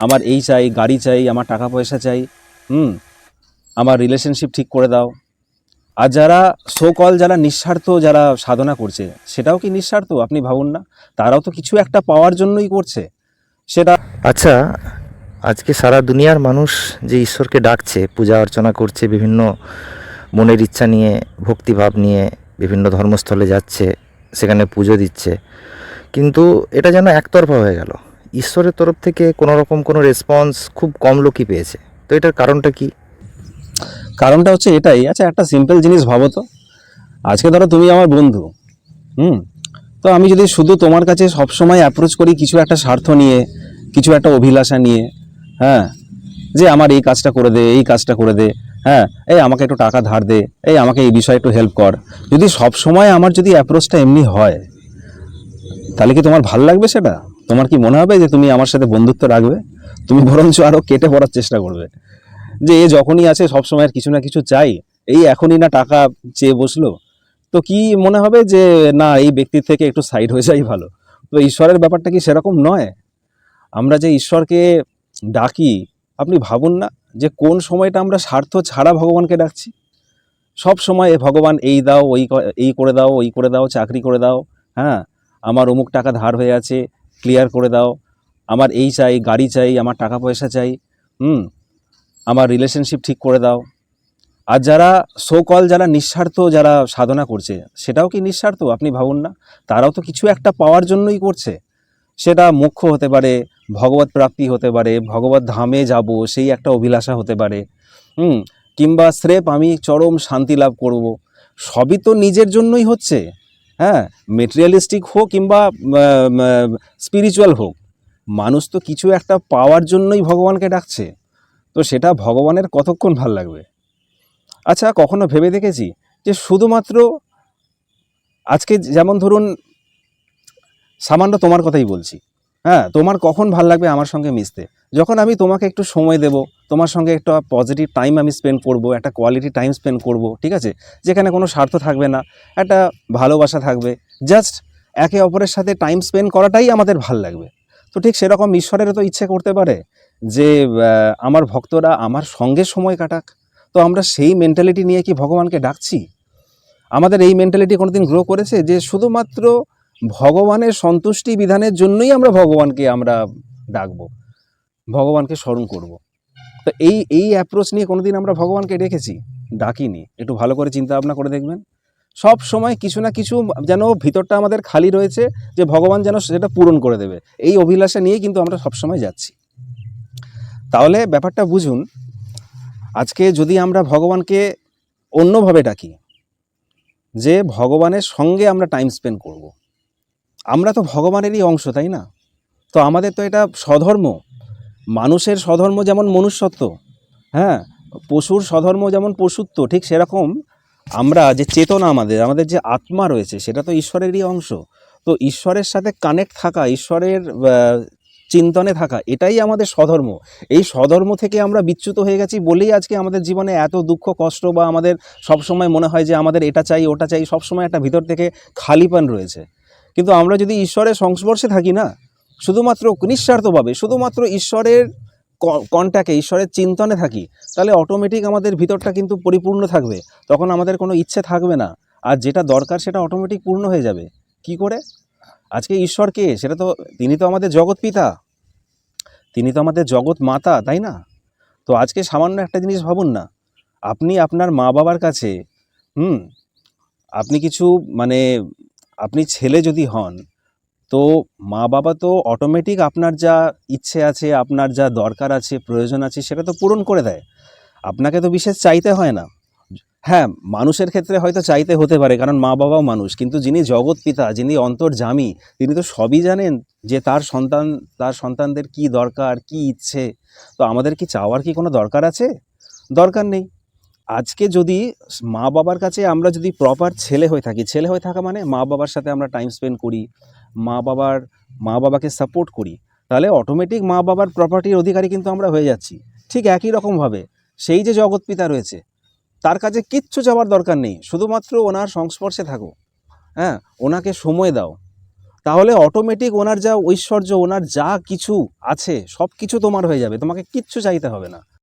আমার এই চাই, গাড়ি চাই, আমার টাকা পয়সা চাই, হুম, আমার রিলেশনশিপ ঠিক করে দাও। আর যারা সো কল যারা নিঃস্বার্থ যারা সাধনা করছে, সেটাও কি নিঃস্বার্থ? আপনি ভাবুন না। তারাও তো কিছু একটা পাওয়ার জন্যই করছে। সেটা আচ্ছা আজকে সারা দুনিয়ার মানুষ যে ঈশ্বরকে ডাকছে, পূজা অর্চনা করছে, বিভিন্ন মনের ইচ্ছা নিয়ে, ভক্তিভাব নিয়ে, বিভিন্ন ধর্মস্থলে যাচ্ছে, সেখানে পুজো দিচ্ছে, কিন্তু এটা যেন একতরফা হয়ে গেল। ঈশ্বরের তরফ থেকে কোনো রকম কোনো রেসপন্স খুব কম লোকই পেয়েছে। তো এটার কারণটা কি? কারণটা হচ্ছে এটাই। আচ্ছা একটা সিম্পল জিনিস ভাবো তো। আজকে ধরো তুমি আমার বন্ধু, হুম? তো আমি যদি শুধু তোমার কাছে সবসময় অ্যাপ্রোচ করি কিছু একটা স্বার্থ নিয়ে, কিছু একটা অভিলাষা নিয়ে হ্যাঁ? যে আমার এই কাজটা করে দে, এই কাজটা করে দে হ্যাঁ? এই আমাকে একটু টাকা ধার দে, এই আমাকে এই বিষয়ে একটু হেল্প কর। যদি সব সময় আমার যদি অ্যাপ্রোচটা এমনি হয়, তাহলে কি তোমার ভালো লাগবে সেটা? তোমার কি মনে হবে যে তুমি আমার সাথে বন্ধুত্ব রাখবে? তুমি বরঞ্চ আরও কেটে পড়ার চেষ্টা করবে। যে এ যখনই আছে সবসময় কিছু না কিছু চাই। এই এখনই না টাকা চেয়ে বসল। তো কি মনে হবে যে, না, এই ব্যক্তির থেকে একটু সাইড হয়ে যাই ভালো? তো ঈশ্বরের ব্যাপারটা কি সেরকম নয়? আমরা যে ঈশ্বরকে ডাকি, আপনি ভাবুন না যে কোন সময়টা আমরা স্বার্থ ছাড়া ভগবানকে ডাকছি। সব সময় এ ভগবান এই দাও, ওই এই করে দাও, ওই করে দাও, চাকরি করে দাও হ্যাঁ? আমার অমুক টাকা ধার হয়ে আছে ক্লিয়ার করে দাও। আমার এই চাই, গাড়ি চাই, আমার টাকা পয়সা চাই, হুম, আমার রিলেশনশিপ ঠিক করে দাও। আর যারা সো কল যারা নিঃস্বার্থ যারা সাধনা করছে, সেটাও কি নিঃস্বার্থ? আপনি ভাবুন না। তারাও তো কিছু একটা পাওয়ার জন্যই করছে। সেটা মুখ্য হতে পারে, ভগবত প্রাপ্তি হতে পারে, ভগবত ধামে যাব, সেই একটা অভিলাষা হতে পারে, হুম, কিংবা স্রেফ আমি চরম শান্তি লাভ করব, সবই তো নিজের জন্যই হচ্ছে। হ্যাঁ মেটেরিয়ালিস্টিক হোক কিংবা স্পিরিচুয়াল হোক, মানুষ তো কিছু একটা পাওয়ার জন্যই ভগবানকে ডাকছে। তো সেটা ভগবানের কতক্ষণ ভালো লাগবে? আচ্ছা কখনো ভেবে দেখেছি যে শুধুমাত্র আজকে যেমন ধরুন, সামান্য তোমার কথাই বলছি হ্যাঁ তোমার কখন ভালো লাগবে আমার সঙ্গে মিশতে? যখন আমি তোমাকে একটু সময় দেব, তোমার সঙ্গে একটা পজিটিভ টাইম আমি স্পেন্ড করব, একটা কোয়ালিটি টাইম স্পেন্ড করব, ঠিক আছে? যেখানে কোনো স্বার্থ থাকবে না, একটা ভালোবাসা থাকবে জাস্ট একে অপরের সাথে টাইম স্পেন্ড করাটাই আমাদের ভালো লাগবে। তো ঠিক সেরকম ঈশ্বরেরও তো ইচ্ছে করতে পারে যে আমার ভক্তরা আমার সঙ্গে সময় কাটাক। তো আমরা সেই মেন্টালিটি নিয়ে কি ভগবানকে ডাকছি? আমাদের এই মেন্টালিটি কোনোদিন গ্রো করেছে যে, শুধুমাত্র ভগবানের সন্তুষ্টি বিধানের জন্যই আমরা ভগবানকে আমরা ডাকবো, ভগবানকে স্মরণ করব। তো এই এই অ্যাপ্রোচ নিয়ে কোনোদিন আমরা ভগবানকে ডেকেছি, ডাকিনি একটু ভালো করে চিন্তা ভাবনা করে দেখবেন সব সময় কিছু না কিছু যেন ভিতরটা আমাদের খালি রয়েছে, যে ভগবান যেন সেটা পূরণ করে দেবে এই অভিলাষা নিয়ে কিন্তু আমরা সবসময় যাচ্ছি তাহলে ব্যাপারটা বুঝুন, আজকে যদি আমরা ভগবানকে অন্যভাবে ডাকি, যে ভগবানের সঙ্গে আমরা টাইম স্পেন্ড করব। আমরা তো ভগবানেরই অংশ, তাই না? তো আমাদের তো এটা স্বধর্ম। মানুষের স্বধর্ম যেমন মনুষ্যত্ব হ্যাঁ? পশুর স্বধর্ম যেমন পশুত্ব, ঠিক সেরকম আমরা যে চেতনা আমাদের আমাদের যে আত্মা রয়েছে, সেটা তো ঈশ্বরেরই অংশ। তো ঈশ্বরের সাথে কানেক্ট থাকা, ঈশ্বরের চিন্তনে থাকা, এটাই আমাদের স্বধর্ম। এই স্বধর্ম থেকে আমরা বিচ্যুত হয়ে গেছি বলেই আজকে আমাদের জীবনে এত দুঃখ, কষ্ট বা আমাদের সবসময় মনে হয় যে আমাদের এটা চাই, ওটা চাই, সবসময় একটা ভিতর থেকে খালিপান রয়েছে। কিন্তু আমরা যদি ঈশ্বরের সংস্পর্শে থাকি না, শুধুমাত্র নিঃস্বার্থভাবে, শুধুমাত্র ঈশ্বরের কন্ট্যাক্টে ঈশ্বরের চিন্তনে থাকি, তাহলে অটোমেটিক আমাদের ভিতরটা কিন্তু পরিপূর্ণ থাকবে। তখন আমাদের কোনো ইচ্ছে থাকবে না। আর যেটা দরকার সেটা অটোমেটিক পূর্ণ হয়ে যাবে। কি করে? আজকে ঈশ্বর কে? সেটা তো, তিনি তো আমাদের জগৎ পিতা। তিনি তো আমাদের জগৎ মাতা, তাই না? তো আজকে সামান্য একটা জিনিস ভাবুন না। আপনি আপনার মা বাবার কাছে, হুম, আপনি কিছু মানে আপনি ছেলে যদি হন, তো মা বাবা তো অটোমেটিক আপনার যা ইচ্ছে আছে, আপনার যা দরকার আছে, প্রয়োজন আছে, সেটা তো পূরণ করে দেয়। আপনাকে তো বিশেষ চাইতে হয় না। হ্যাঁ মানুষের ক্ষেত্রে হয়তো চাইতে হতে পারে, কারণ মা বাবাও মানুষ, কিন্তু যিনি জগৎ পিতা, যিনি অন্তর্জামী, তিনি তো সবই জানেন যে তার সন্তান, তার সন্তানদের কি দরকার, কি ইচ্ছে। তো আমাদের কি চাওয়ার কি কোনো দরকার আছে? দরকার নেই। আজকে যদি মা বাবার কাছে আমরা যদি প্রপার ছেলে হয়ে থাকি, ছেলে হয়ে থাকা মানে মা বাবার সাথে আমরা টাইম স্পেন্ড করি মা বাবার মা বাবাকে সাপোর্ট করি, তাহলে অটোমেটিক মা বাবার প্রপার্টির অধিকারী কিন্তু আমরা হয়ে যাচ্ছি। ঠিক একই রকমভাবে সেই যে জগৎ পিতা রয়েছে, তার কাছে কিচ্ছু যাওয়ার দরকার নেই, শুধুমাত্র ওনার সংস্পর্শে থাকো। হ্যাঁ ওনাকে সময় দাও। তাহলে অটোমেটিক ওনার যা ঐশ্বর্য, ওনার যা কিছু আছে সব কিছু তোমার হয়ে যাবে, তোমাকে কিচ্ছু চাইতে হবে না।